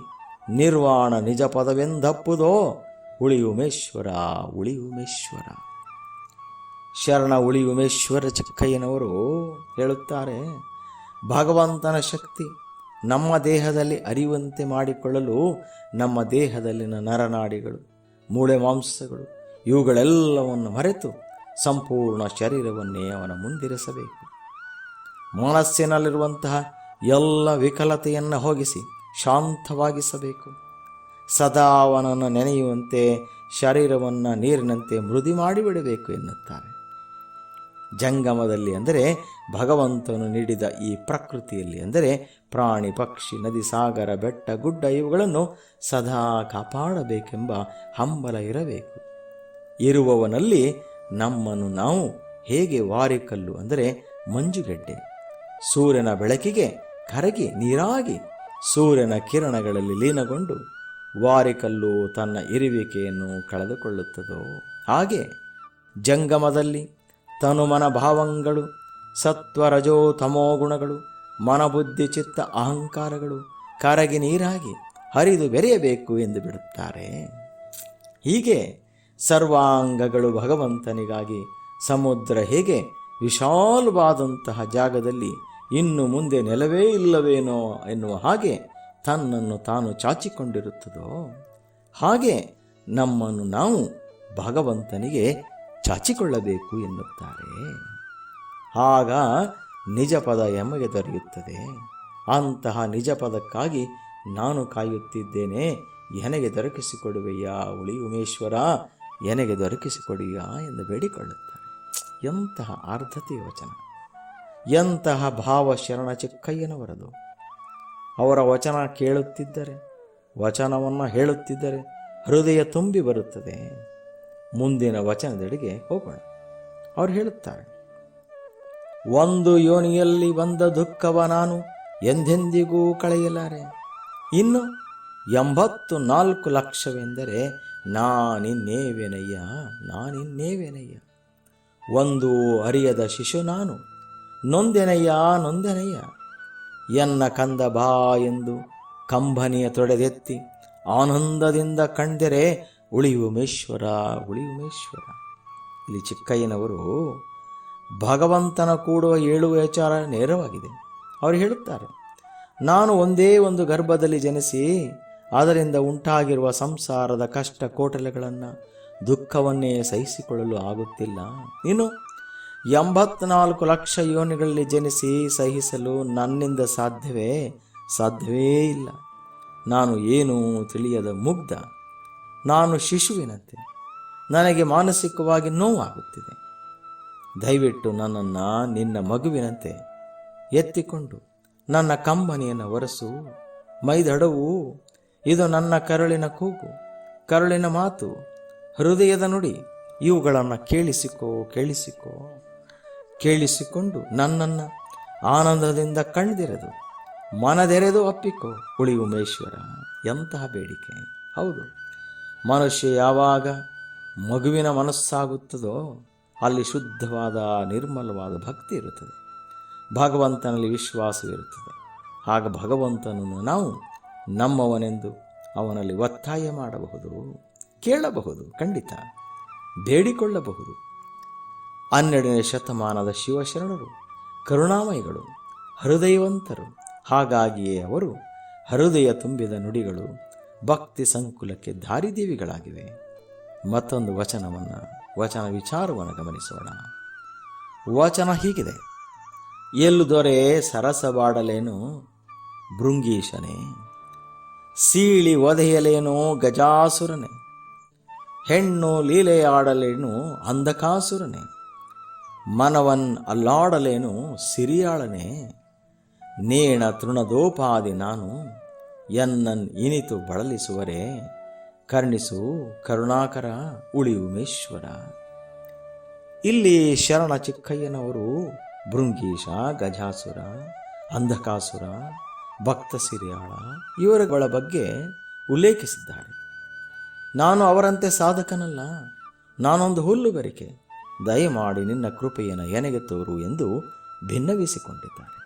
ನಿರ್ವಾಣ ನಿಜ ಪದವೆಂದಪ್ಪುದೋ, ಉಳಿಯುಮೇಶ್ವರ ಉಳಿಯುಮೇಶ್ವರ. ಶರಣ ಉಳಿಯುಮೇಶ್ವರ ಚಿಕ್ಕಯ್ಯನವರು ಹೇಳುತ್ತಾರೆ, ಭಗವಂತನ ಶಕ್ತಿ ನಮ್ಮ ದೇಹದಲ್ಲಿ ಅರಿಯುವಂತೆ ಮಾಡಿಕೊಳ್ಳಲು ನಮ್ಮ ದೇಹದಲ್ಲಿನ ನರನಾಡಿಗಳು, ಮೂಳೆ ಮಾಂಸಗಳು, ಇವುಗಳೆಲ್ಲವನ್ನು ಮರೆತು ಸಂಪೂರ್ಣ ಶರೀರವನ್ನೇ ಅವನ ಮುಂದಿರಿಸಬೇಕು. ಮನಸ್ಸಿನಲ್ಲಿರುವಂತಹ ಎಲ್ಲ ವಿಕಲತೆಯನ್ನು ಹೋಗಿಸಿ ಶಾಂತವಾಗಿಸಬೇಕು. ಸದಾ ಅವನನ್ನು ನೆನೆಯುವಂತೆ ಶರೀರವನ್ನು ನೀರಿನಂತೆ ಮೃದು ಮಾಡಿಬಿಡಬೇಕು ಎನ್ನುತ್ತಾರೆ. ಜಂಗಮದಲ್ಲಿ ಅಂದರೆ ಭಗವಂತನು ನೀಡಿದ ಈ ಪ್ರಕೃತಿಯಲ್ಲಿ ಅಂದರೆ ಪ್ರಾಣಿ, ಪಕ್ಷಿ, ನದಿ, ಸಾಗರ, ಬೆಟ್ಟ, ಗುಡ್ಡ ಇವುಗಳನ್ನು ಸದಾ ಕಾಪಾಡಬೇಕೆಂಬ ಹಂಬಲ ಇರಬೇಕು. ಇರುವವನಲ್ಲಿ ನಮ್ಮನ್ನು ನಾವು ಹೇಗೆ ವಾರಿಕಲ್ಲು ಅಂದರೆ ಮಂಜುಗಡ್ಡೆ. ಸೂರ್ಯನ ಬೆಳಕಿಗೆ ಕರಗಿ ನೀರಾಗಿ ಸೂರ್ಯನ ಕಿರಣಗಳಲ್ಲಿ ಲೀನಗೊಂಡು ವಾರಿಕಲ್ಲು ತನ್ನ ಇರುವಿಕೆಯನ್ನು ಕಳೆದುಕೊಳ್ಳುತ್ತದೋ? ಹಾಗೆ ಜಂಗಮದಲ್ಲಿ ತನುಮನ ಭಾವಂಗಳು, ಸತ್ವರಜೋ ತಮೋ ಗುಣಗಳು, ಮನಬುದ್ಧಿ ಚಿತ್ತ ಅಹಂಕಾರಗಳು ಕರಗಿ ನೀರಾಗಿ ಹರಿದು ಬೆರೆಯಬೇಕು ಎಂದು ಬಿಡುತ್ತಾರೆ. ಹೀಗೆ ಸರ್ವಾಂಗಗಳು ಭಗವಂತನಿಗಾಗಿ ಸಮುದ್ರ ಹೇಗೆ ವಿಶಾಲವಾದಂತಹ ಜಾಗದಲ್ಲಿ ಇನ್ನು ಮುಂದೆ ನೆಲವೇ ಇಲ್ಲವೇನೋ ಎನ್ನುವ ಹಾಗೆ ತನ್ನನ್ನು ತಾನು ಚಾಚಿಕೊಂಡಿರುತ್ತದೋ? ಹಾಗೆ ನಮ್ಮನ್ನು ನಾವು ಭಗವಂತನಿಗೆ ಚಾಚಿಕೊಳ್ಳಬೇಕು ಎನ್ನುತ್ತಾರೆ. ಆಗ ನಿಜ ಪದ ಎಮಗೆ ದೊರೆಯುತ್ತದೆ. ಅಂತಹ ನಿಜ ಪದಕ್ಕಾಗಿ ನಾನು ಕಾಯುತ್ತಿದ್ದೇನೆ, ಎನಗೆ ದೊರಕಿಸಿಕೊಡುವೆಯಾ ಉಳಿ ಉಮೇಶ್ವರ? ಎನಗೆ ದೊರಕಿಸಿಕೊಡಿಯಾ ಎಂದು ಬೇಡಿಕೊಳ್ಳುತ್ತಾರೆ. ಎಂತಹ ಆರ್ಧತೆಯ ವಚನ. ಎಂತಹ ಭಾವ ಶರಣ ಚಿಕ್ಕಯ್ಯನವರದು. ಅವರ ವಚನ ಕೇಳುತ್ತಿದ್ದರೆ, ವಚನವನ್ನು ಹೇಳುತ್ತಿದ್ದರೆ ಹೃದಯ ತುಂಬಿ ಬರುತ್ತದೆ. ಮುಂದಿನ ವಚನದೆಡೆಗೆ ಹೋಗೋಣ. ಅವರು ಹೇಳುತ್ತಾರೆ, ಒಂದು ಯೋನಿಯಲ್ಲಿ ಬಂದ ದುಃಖವ ನಾನು ಎಂದೆಂದಿಗೂ ಕಳೆಯಲಾರೆ. ಇನ್ನು ಎಂಬತ್ತು ನಾಲ್ಕು ಲಕ್ಷವೆಂದರೆ ನಾನಿನ್ನೇವೆನಯ್ಯ? ನಾನಿನ್ನೇವೇನಯ್ಯ? ಒಂದು ಅರಿಯದ ಶಿಶು ನಾನು. ನೊಂದೆನಯ್ಯ ನೊಂದೆನಯ್ಯ? ಎನ್ನ ಕಂದ ಬಾ ಎಂದು ಕಂಬನಿಯ ತೊಡೆದೆತ್ತಿ ಆನಂದದಿಂದ ಕಂಡರೆ ಉಳಿಯುಮೇಶ್ವರ ಉಳಿಯುಮೇಶ್ವರ. ಇಲ್ಲಿ ಚಿಕ್ಕಯ್ಯನವರು ಭಗವಂತನ ಕೂಡುವ ಏಳುವ ವಿಚಾರ ನೇರವಾಗಿದೆ. ಅವರು ಹೇಳುತ್ತಾರೆ, ನಾನು ಒಂದೇ ಒಂದು ಗರ್ಭದಲ್ಲಿ ಜನಿಸಿ ಅದರಿಂದ ಉಂಟಾಗಿರುವ ಸಂಸಾರದ ಕಷ್ಟ ಕೋಟಲೆಗಳನ್ನು ದುಃಖವನ್ನೇ ಸಹಿಸಿಕೊಳ್ಳಲು ಆಗುತ್ತಿಲ್ಲ. ಇನ್ನು ಎಂಬತ್ನಾಲ್ಕು ಲಕ್ಷ ಯೋನಿಗಳಲ್ಲಿ ಜನಿಸಿ ಸಹಿಸಲು ನನ್ನಿಂದ ಸಾಧ್ಯವೇ? ಸಾಧ್ಯವೇ ಇಲ್ಲ. ನಾನು ಏನೂ ತಿಳಿಯದ ಮುಗ್ಧ. ನಾನು ಶಿಶುವಿನಂತೆ. ನನಗೆ ಮಾನಸಿಕವಾಗಿ ನೋವಾಗುತ್ತಿದೆ. ದಯವಿಟ್ಟು ನನ್ನನ್ನು ನಿನ್ನ ಮಗುವಿನಂತೆ ಎತ್ತಿಕೊಂಡು ನನ್ನ ಕಂಬನಿಯನ್ನು ಒರೆಸು. ಮೈದಡವು ಇದು ನನ್ನ ಕರುಳಿನ ಕೂಗು, ಕರುಳಿನ ಮಾತು. ಹೃದಯದ ನುಡಿ, ಇವುಗಳನ್ನು ಕೇಳಿಸಿಕೋ ಕೇಳಿಸಿಕೋ. ಕೇಳಿಸಿಕೊಂಡು ನನ್ನನ್ನು ಆನಂದದಿಂದ ಕಣ್ದಿರೆದು, ಮನದೆರೆದು ಅಪ್ಪಿಕೋ ಉಳಿ ಉಮೇಶ್ವರ ಎಂತಹ ಬೇಡಿಕೆ. ಹೌದು, ಮನುಷ್ಯ ಯಾವಾಗ ಮಗುವಿನ ಮನಸ್ಸಾಗುತ್ತದೋ, ಅಲ್ಲಿ ಶುದ್ಧವಾದ, ನಿರ್ಮಲವಾದ ಭಕ್ತಿ ಇರುತ್ತದೆ. ಭಗವಂತನಲ್ಲಿ ವಿಶ್ವಾಸವಿರುತ್ತದೆ. ಆಗ ಭಗವಂತನನ್ನು ನಾವು ನಮ್ಮವನೆಂದು ಅವನಲ್ಲಿ ಒತ್ತಾಯ ಮಾಡಬಹುದು, ಕೇಳಬಹುದು, ಖಂಡಿತ ಬೇಡಿಕೊಳ್ಳಬಹುದು. ಹನ್ನೆರಡನೇ ಶತಮಾನದ ಶಿವಶರಣರು, ಕರುಣಾಮಯಿಗಳು, ಹೃದಯವಂತರು, ಹಾಗಾಗಿಯೇ ಅವರು ಹೃದಯ ತುಂಬಿದ ನುಡಿಗಳು ಭಕ್ತಿ ಸಂಕುಲಕ್ಕೆ ದಾರಿದೇವಿಗಳಾಗಿವೆ. ಮತ್ತೊಂದು ವಚನವನ್ನು, ವಚನ ವಿಚಾರವನ್ನು ಗಮನಿಸೋಣ. ವಚನ ಹೀಗಿದೆ. ಎಲ್ಲು ದೊರೆ ಸರಸವಾಡಲೇನು ಭೃಂಗೀಶನೇ ಸೀಳಿ ಒದೆಯಲೇನೋ ಗಜಾಸುರನೆ, ಹೆಣ್ಣು ಲೀಲೆಯಾಡಲೇನು ಅಂಧಕಾಸುರನೆ, ಮನವನ್ ಅಲ್ಲಾಡಲೇನು ಸಿರಿಯಾಳನೆ, ನೇಣ ತೃಣದೋಪಾದಿ ನಾನು ಎನ್ನನ್ ಇನಿತು ಬಳಲಿಸುವರೆ, ಕರ್ಣಿಸು ಕರುಣಾಕರ ಉಳಿಯುಮೇಶ್ವರ. ಇಲ್ಲಿ ಶರಣ ಚಿಕ್ಕಯ್ಯನವರು ಭೃಂಗೀಶ ಗಜಾಸುರ, ಅಂಧಕಾಸುರ ಭಕ್ತ ಸಿರಿಯಾಳ ಇವರುಗಳ ಬಗ್ಗೆ ಉಲ್ಲೇಖಿಸಿದ್ದಾರೆ. ನಾನು ಅವರಂತೆ ಸಾಧಕನಲ್ಲ, ನಾನೊಂದು ಹುಲ್ಲುಗರಿಕೆ. ದಯಮಾಡಿ ನಿನ್ನ ಕೃಪೆಯನ್ನು ಎನಗೆ ತೋರು ಎಂದು ಭಿನ್ನವಿಸಿಕೊಂಡಿದ್ದಾರೆ.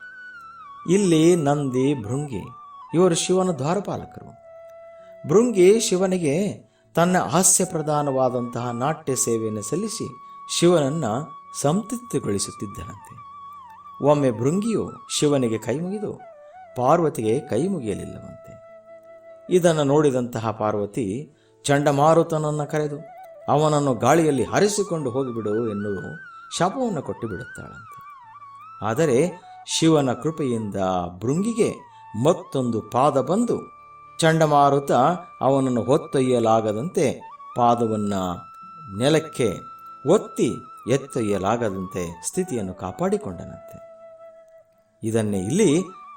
ಇಲ್ಲಿ ನಂದಿ ಭೃಂಗಿ, ಇವರು ಶಿವನ ದ್ವಾರಪಾಲಕರು. ಭೃಂಗಿ ಶಿವನಿಗೆ ತನ್ನ ಹಾಸ್ಯ ಪ್ರಧಾನವಾದಂತಹ ನಾಟ್ಯ ಸೇವೆಯನ್ನು ಸಲ್ಲಿಸಿ ಶಿವನನ್ನು ಸಂತೃಪ್ತಿಗೊಳಿಸುತ್ತಿದ್ದನಂತೆ. ಒಮ್ಮೆ ಭೃಂಗಿಯು ಶಿವನಿಗೆ ಕೈಮುಗಿದು ಪಾರ್ವತಿಗೆ ಕೈ ಮುಗಿಯಲಿಲ್ಲವಂತೆ. ಇದನ್ನು ನೋಡಿದಂತಹ ಪಾರ್ವತಿ ಚಂಡಮಾರುತನನ್ನು ಕರೆದು ಅವನನ್ನು ಗಾಳಿಯಲ್ಲಿ ಹಾರಿಸಿಕೊಂಡು ಹೋಗಿಬಿಡು ಎನ್ನುವ ಶಾಪವನ್ನು ಕೊಟ್ಟು ಬಿಡುತ್ತಾಳಂತೆ ಆದರೆ ಶಿವನ ಕೃಪೆಯಿಂದ ಭೃಂಗಿಗೆ ಮತ್ತೊಂದು ಪಾದ ಬಂದು ಚಂಡಮಾರುತ ಅವನನ್ನು ಹೊತ್ತೊಯ್ಯಲಾಗದಂತೆ ಪಾದವನ್ನು ನೆಲಕ್ಕೆ ಒತ್ತಿ ಎತ್ತೊಯ್ಯಲಾಗದಂತೆ ಸ್ಥಿತಿಯನ್ನು ಕಾಪಾಡಿಕೊಂಡನಂತೆ. ಇದನ್ನೇ ಇಲ್ಲಿ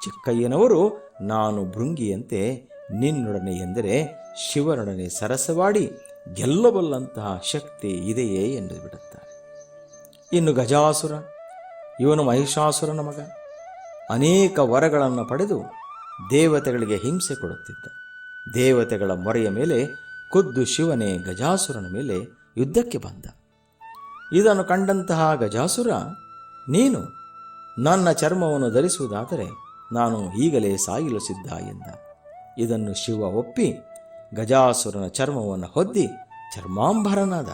ಚಿಕ್ಕಯ್ಯನವರು, ನಾನು ಭೃಂಗಿಯಂತೆ ನಿನ್ನೊಡನೆ ಎಂದರೆ ಶಿವನೊಡನೆ ಸರಸವಾಡಿ ಗೆಲ್ಲಬಲ್ಲಂತಹ ಶಕ್ತಿ ಇದೆಯೇ ಎಂದು ಬಿಡುತ್ತಾರೆ ಇನ್ನು ಗಜಾಸುರ, ಇವನು ಮಹಿಷಾಸುರನ ಮಗ. ಅನೇಕ ವರಗಳನ್ನು ಪಡೆದು ದೇವತೆಗಳಿಗೆ ಹಿಂಸೆ ಕೊಡುತ್ತಿದ್ದ. ದೇವತೆಗಳ ಮೊರೆಯ ಮೇಲೆ ಖುದ್ದು ಶಿವನೇ ಗಜಾಸುರನ ಮೇಲೆ ಯುದ್ಧಕ್ಕೆ ಬಂದ. ಇದನ್ನು ಕಂಡಂತಹ ಗಜಾಸುರ, ನೀನು ನನ್ನ ಚರ್ಮವನ್ನು ಧರಿಸುವುದಾದರೆ ನಾನು ಈಗಲೇ ಸಾಯಲು ಸಿದ್ಧ ಎಂದ. ಇದನ್ನು ಶಿವ ಒಪ್ಪಿ ಗಜಾಸುರನ ಚರ್ಮವನ್ನು ಹೊದ್ದಿ ಚರ್ಮಾಂಬರನಾದ.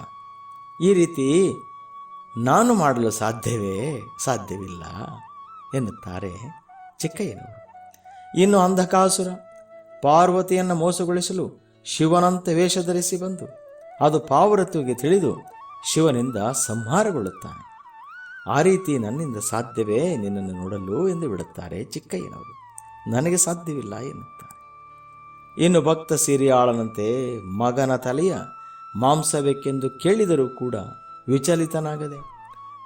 ಈ ರೀತಿ ನಾನು ಮಾಡಲು ಸಾಧ್ಯವೇ? ಸಾಧ್ಯವಿಲ್ಲ ಎನ್ನುತ್ತಾರೆ ಚಿಕ್ಕಯ್ಯನವರು. ಇನ್ನು ಅಂಧಕಾಸುರ, ಪಾರ್ವತಿಯನ್ನು ಮೋಸಗೊಳಿಸಲು ಶಿವನಂತ ವೇಷ ಧರಿಸಿ ಬಂದು, ಅದು ಪಾವರತ್ವಗೆ ತಿಳಿದು ಶಿವನಿಂದ ಸಂಹಾರಗೊಳ್ಳುತ್ತಾನೆ. ಆ ರೀತಿ ನನ್ನಿಂದ ಸಾಧ್ಯವೇ ನಿನ್ನನ್ನು ನೋಡಲು ಎಂದು ಬಿಡುತ್ತಾರೆ ಚಿಕ್ಕಯ್ಯನವರು. ನನಗೆ ಸಾಧ್ಯವಿಲ್ಲ ಎನ್ನುತ್ತಾರೆ. ಇನ್ನು ಭಕ್ತ ಸಿರಿಯಾಳನಂತೆ ಮಗನ ತಲೆಯ ಮಾಂಸ ಬೇಕೆಂದು ಕೇಳಿದರೂ ಕೂಡ ವಿಚಲಿತನಾಗದೆ,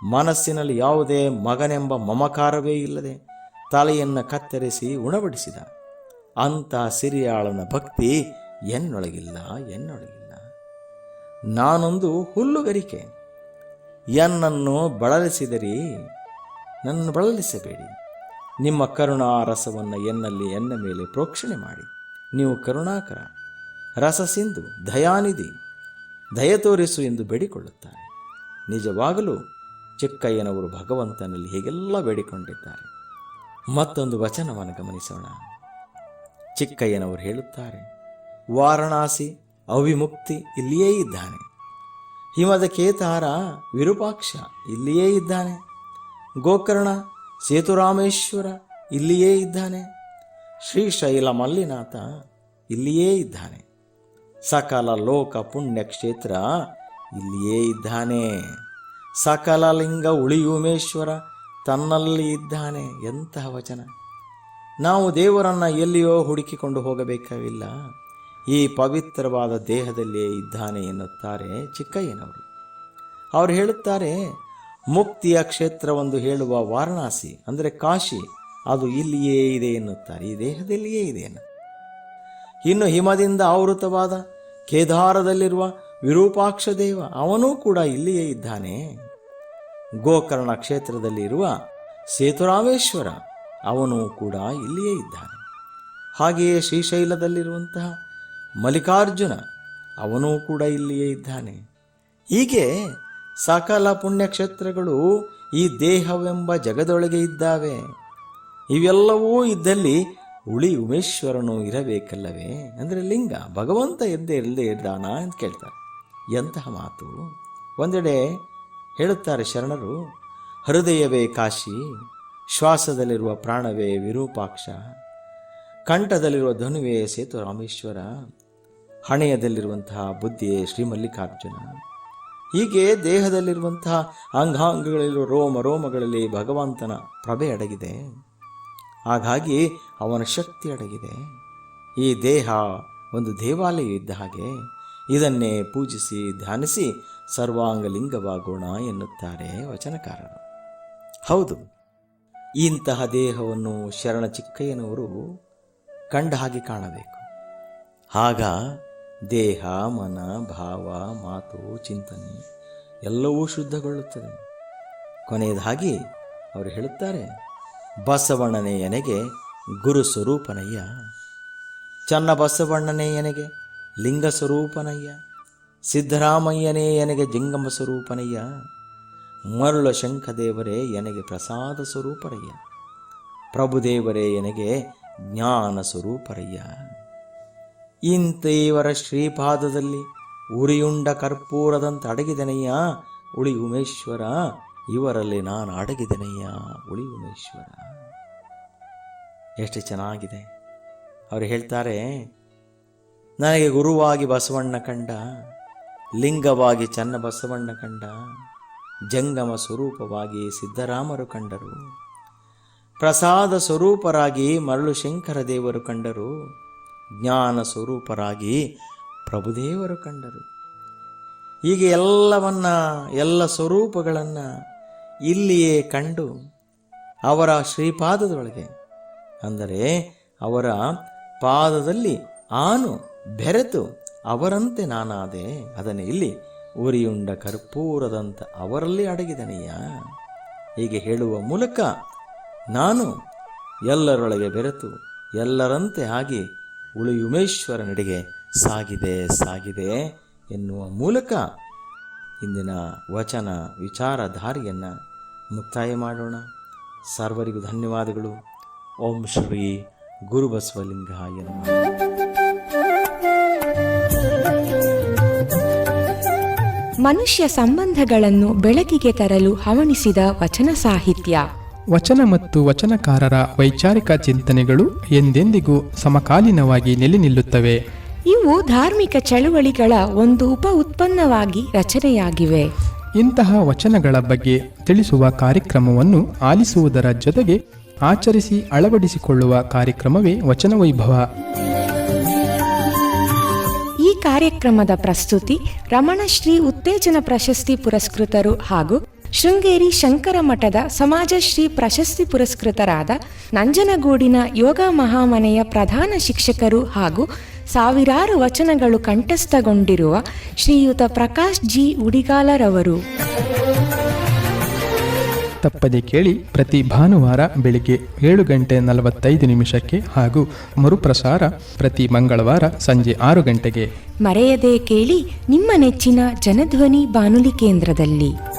ಮನಸ್ಸಿನಲ್ಲಿ ಯಾವುದೇ ಮಗನೆಂಬ ಮಮಕಾರವೇ ಇಲ್ಲದೆ ತಲೆಯನ್ನು ಕತ್ತರಿಸಿ ಉಣಬಡಿಸಿದ ಅಂಥ ಸಿರಿಯಾಳನ ಭಕ್ತಿ ಎನ್ನೊಳಗಿಲ್ಲ ಎನ್ನೊಳಗಿಲ್ಲ. ನಾನೊಂದು ಹುಲ್ಲುಗರಿಕೆ. ಎನ್ನನ್ನು ಬಳಲಿಸಿದರಿ, ನನ್ನನ್ನು ಬಳಲಿಸಬೇಡಿ. ನಿಮ್ಮ ಕರುಣಾ ರಸವನ್ನು ಎನ್ನಲ್ಲಿ ಎನ್ನ ಮೇಲೆ ಪ್ರೋಕ್ಷಣೆ ಮಾಡಿ. ನೀವು ಕರುಣಾಕರ ರಸ ಸಿಂಧು ದಯಾನಿಧಿ, ದಯ ತೋರಿಸು ಎಂದು ಬೇಡಿಕೊಳ್ಳುತ್ತಾರೆ. ನಿಜವಾಗಲೂ ಚಿಕ್ಕಯ್ಯನವರು ಭಗವಂತನಲ್ಲಿ ಹೀಗೆಲ್ಲ ಬೇಡಿಕೊಂಡಿದ್ದಾರೆ. ಮತ್ತೊಂದು ವಚನವನ್ನು ಗಮನಿಸೋಣ. ಚಿಕ್ಕಯ್ಯನವರು ಹೇಳುತ್ತಾರೆ, ವಾರಣಾಸಿ, ಅವಿಮುಕ್ತಿ ಇಲ್ಲಿಯೇ ಇದ್ದಾನೆ. ಹಿಮದ ಕೇತಾರ ವಿರೂಪಾಕ್ಷ ಇಲ್ಲಿಯೇ ಇದ್ದಾನೆ. ಗೋಕರ್ಣ ಸೇತುರಾಮೇಶ್ವರ ಇಲ್ಲಿಯೇ ಇದ್ದಾನೆ. ಶ್ರೀಶೈಲ ಮಲ್ಲಿನಾಥ ಇಲ್ಲಿಯೇ ಇದ್ದಾನೆ. ಸಕಲ ಲೋಕ ಪುಣ್ಯ ಕ್ಷೇತ್ರ ಇಲ್ಲಿಯೇ ಇದ್ದಾನೆ. ಸಕಲ ಲಿಂಗ ಉಳಿಯುಮೇಶ್ವರ ತನ್ನಲ್ಲಿ ಇದ್ದಾನೆ ಎಂತಹ ವಚನ. ನಾವು ದೇವರನ್ನು ಎಲ್ಲಿಯೋ ಹುಡುಕಿಕೊಂಡು ಹೋಗಬೇಕಾಗಿಲ್ಲ. ಈ ಪವಿತ್ರವಾದ ದೇಹದಲ್ಲಿಯೇ ಇದ್ದಾನೆ ಎನ್ನುತ್ತಾರೆ ಚಿಕ್ಕಯ್ಯನವರು. ಅವರು ಹೇಳುತ್ತಾರೆ, ಮುಕ್ತಿಯ ಕ್ಷೇತ್ರವೊಂದು ಹೇಳುವ ವಾರಣಾಸಿ, ಅಂದರೆ ಕಾಶಿ, ಅದು ಇಲ್ಲಿಯೇ ಇದೆ ಎನ್ನುತ್ತಾರೆ, ಈ ದೇಹದಲ್ಲಿಯೇ ಇದೆ ಇನ್ನು ಹಿಮದಿಂದ ಆವೃತವಾದ ಕೇದಾರದಲ್ಲಿರುವ ವಿರೂಪಾಕ್ಷ ದೇವ, ಅವನೂ ಕೂಡ ಇಲ್ಲಿಯೇ ಇದ್ದಾನೆ. ಗೋಕರ್ಣ ಕ್ಷೇತ್ರದಲ್ಲಿರುವ ಸೇತುರಾಮೇಶ್ವರ, ಅವನೂ ಕೂಡ ಇಲ್ಲಿಯೇ ಇದ್ದಾನೆ. ಹಾಗೆಯೇ ಶ್ರೀಶೈಲದಲ್ಲಿರುವಂತಹ ಮಲ್ಲಿಕಾರ್ಜುನ ಅವನೂ ಕೂಡ ಇಲ್ಲಿಯೇ ಇದ್ದಾನೆ. ಹೀಗೆ ಸಕಲ ಪುಣ್ಯಕ್ಷೇತ್ರಗಳು ಈ ದೇಹವೆಂಬ ಜಗದೊಳಗೆ ಇದ್ದಾವೆ. ಇವೆಲ್ಲವೂ ಇದ್ದಲ್ಲಿ ಉಳಿ ಉಮೇಶ್ವರನು ಇರಬೇಕಲ್ಲವೇ? ಅಂದರೆ ಲಿಂಗ, ಭಗವಂತ ಎದ್ದೇ ಇಲ್ಲದೆ ಇದ್ದಾನ ಅಂತ ಕೇಳ್ತಾರೆ. ಎಂತಹ ಮಾತು? ಒಂದೆಡೆ ಹೇಳುತ್ತಾರೆ ಶರಣರು, ಹೃದಯವೇ ಕಾಶಿ, ಶ್ವಾಸದಲ್ಲಿರುವ ಪ್ರಾಣವೇ ವಿರೂಪಾಕ್ಷ, ಕಂಠದಲ್ಲಿರುವ ಧನುವೇ ಸೇತು ರಾಮೇಶ್ವರ ಹಣೆಯದಲ್ಲಿರುವಂತಹ ಬುದ್ಧಿಯೇ ಶ್ರೀಮಲ್ಲಿಕಾರ್ಜುನ ಹೀಗೆ ದೇಹದಲ್ಲಿರುವಂತಹ ಅಂಗಾಂಗಗಳಲ್ಲಿರುವ ರೋಮ ರೋಮಗಳಲ್ಲಿ ಭಗವಂತನ ಪ್ರಭೆ ಅಡಗಿದೆ. ಹಾಗಾಗಿ ಅವನ ಶಕ್ತಿ ಅಡಗಿದೆ. ಈ ದೇಹ ಒಂದು ದೇವಾಲಯ ಇದ್ದ ಹಾಗೆ ಇದನ್ನೇ ಪೂಜಿಸಿ ಧ್ಯಾನಿಸಿ ಸರ್ವಾಂಗಲಿಂಗವಾಗೋಣ ಎನ್ನುತ್ತಾರೆ ವಚನಕಾರರು. ಹೌದು, ಇಂತಹ ದೇಹವನ್ನು ಶರಣ ಚಿಕ್ಕಯ್ಯನವರು ಕಂಡ ಹಾಗೆ ಕಾಣಬೇಕು. ಆಗ ದೇಹ, ಮನ, ಭಾವ, ಮಾತು, ಚಿಂತನೆ ಎಲ್ಲವೂ ಶುದ್ಧಗೊಳ್ಳುತ್ತದೆ. ಕೊನೆಯದಾಗಿ ಅವರು ಹೇಳುತ್ತಾರೆ ಬಸವಣ್ಣನೆಯನೆಗೆ ಗುರು ಸ್ವರೂಪನಯ್ಯ ಚನ್ನ ಬಸವಣ್ಣನೆಯನೆಗೆ ಲಿಂಗ ಸ್ವರೂಪನಯ್ಯ ಸಿದ್ದರಾಮಯ್ಯನೇ ಎನಗೆ ಜಂಗಮ ಸ್ವರೂಪನಯ್ಯ ಮರುಳ ಶಂಖದೇವರೇ ಎನಗೆ ಪ್ರಸಾದ ಸ್ವರೂಪರಯ್ಯ ಪ್ರಭುದೇವರೇ ಎನಗೆ ಜ್ಞಾನ ಸ್ವರೂಪರಯ್ಯ. ಇಂತೀವರ ಶ್ರೀಪಾದದಲ್ಲಿ ಉರಿಯುಂಡ ಕರ್ಪೂರದಂತ ಅಡಗಿದೆನಯ್ಯ? ಉಳಿ ಉಮೇಶ್ವರ, ಇವರಲ್ಲಿ ನಾನು ಅಡಗಿದೆನಯ್ಯ? ಉಳಿ ಉಮೇಶ್ವರ. ಎಷ್ಟು ಚೆನ್ನಾಗಿದೆ. ಅವರು ಹೇಳ್ತಾರೆ, ನನಗೆ ಗುರುವಾಗಿ ಬಸವಣ್ಣ ಕಂಡ, ಲಿಂಗವಾಗಿ ಚನ್ನ ಬಸವಣ್ಣ ಕಂಡ, ಜಂಗಮ ಸ್ವರೂಪವಾಗಿ ಸಿದ್ದರಾಮರು ಕಂಡರು, ಪ್ರಸಾದ ಸ್ವರೂಪರಾಗಿ ಮರಳು ಶಂಕರ ದೇವರು ಕಂಡರು ಜ್ಞಾನ ಸ್ವರೂಪರಾಗಿ ಪ್ರಭುದೇವರು ಕಂಡರು. ಹೀಗೆ ಎಲ್ಲವನ್ನ, ಎಲ್ಲ ಸ್ವರೂಪಗಳನ್ನು ಇಲ್ಲಿಯೇ ಕಂಡು ಅವರ ಶ್ರೀಪಾದದೊಳಗೆ, ಅಂದರೆ ಅವರ ಪಾದದಲ್ಲಿ ಆನು ಬೆರೆತು ಅವರಂತೆ ನಾನಾದೆ, ಅದನ್ನು ಇಲ್ಲಿ ಉರಿಯುಂಡ ಕರ್ಪೂರದಂತ ಅವರಲ್ಲಿ ಅಡಗಿದನೆಯ ಹೀಗೆ ಹೇಳುವ ಮೂಲಕ ನಾನು ಎಲ್ಲರೊಳಗೆ ಬೆರೆತು ಎಲ್ಲರಂತೆ ಆಗಿ ಉಳಿಯುಮೇಶ್ವರನೆಡೆಗೆ ಸಾಗಿದೆ ಸಾಗಿದೆ ಎನ್ನುವ ಮೂಲಕ ಇಂದಿನ ವಚನ ವಿಚಾರಧಾರಿಯನ್ನು ಮುಕ್ತಾಯ ಮಾಡೋಣ. ಸರ್ವರಿಗೂ ಧನ್ಯವಾದಗಳು. ಓಂ ಶ್ರೀ ಗುರುಬಸವಲಿಂಗಾಯ ಮನುಷ್ಯ ಸಂಬಂಧಗಳನ್ನು ಬೆಳಕಿಗೆ ತರಲು ಹವಣಿಸಿದ ವಚನ ಸಾಹಿತ್ಯ. ವಚನ ಮತ್ತು ವಚನಕಾರರ ವೈಚಾರಿಕ ಚಿಂತನೆಗಳು ಎಂದೆಂದಿಗೂ ಸಮಕಾಲೀನವಾಗಿ ನೆಲೆ ನಿಲ್ಲುತ್ತವೆ ಇವು ಧಾರ್ಮಿಕ ಚಳುವಳಿಗಳ ಒಂದು ಉಪ ಉತ್ಪನ್ನವಾಗಿ ರಚನೆಯಾಗಿವೆ. ಇಂತಹ ವಚನಗಳ ಬಗ್ಗೆ ತಿಳಿಸುವ ಕಾರ್ಯಕ್ರಮವನ್ನು ಆಲಿಸುವುದರ ಜೊತೆಗೆ ಆಚರಿಸಿ ಅಳವಡಿಸಿಕೊಳ್ಳುವ ಕಾರ್ಯಕ್ರಮವೇ ವಚನ ವೈಭವ ಈ ಕಾರ್ಯಕ್ರಮದ ಪ್ರಸ್ತುತಿ ರಮಣಶ್ರೀ ಉತ್ತೇಜನ ಪ್ರಶಸ್ತಿ ಪುರಸ್ಕೃತರು ಹಾಗೂ ಶೃಂಗೇರಿ ಶಂಕರ ಮಠದ ಸಮಾಜಶ್ರೀ ಪ್ರಶಸ್ತಿ ಪುರಸ್ಕೃತರಾದ ನಂಜನಗೂಡಿನ ಯೋಗ ಮಹಾಮನೆಯ ಪ್ರಧಾನ ಶಿಕ್ಷಕರು ಹಾಗೂ ಸಾವಿರಾರು ವಚನಗಳು ಕಂಠಸ್ಥಗೊಂಡಿರುವ ಶ್ರೀಯುತ ಪ್ರಕಾಶ್ ಜಿ ಉಡಿಗಾಲರವರು. ತಪ್ಪದೆ ಕೇಳಿ ಪ್ರತಿ ಭಾನುವಾರ ಬೆಳಿಗ್ಗೆ ಏಳು ಗಂಟೆ ನಲವತ್ತೈದು ನಿಮಿಷಕ್ಕೆ ಹಾಗೂ ಮರುಪ್ರಸಾರ ಪ್ರತಿ ಮಂಗಳವಾರ ಸಂಜೆ ಆರು ಗಂಟೆಗೆ. ಮರೆಯದೇ ಕೇಳಿ ನಿಮ್ಮ ನೆಚ್ಚಿನ ಜನಧ್ವನಿ ಬಾನುಲಿ ಕೇಂದ್ರದಲ್ಲಿ.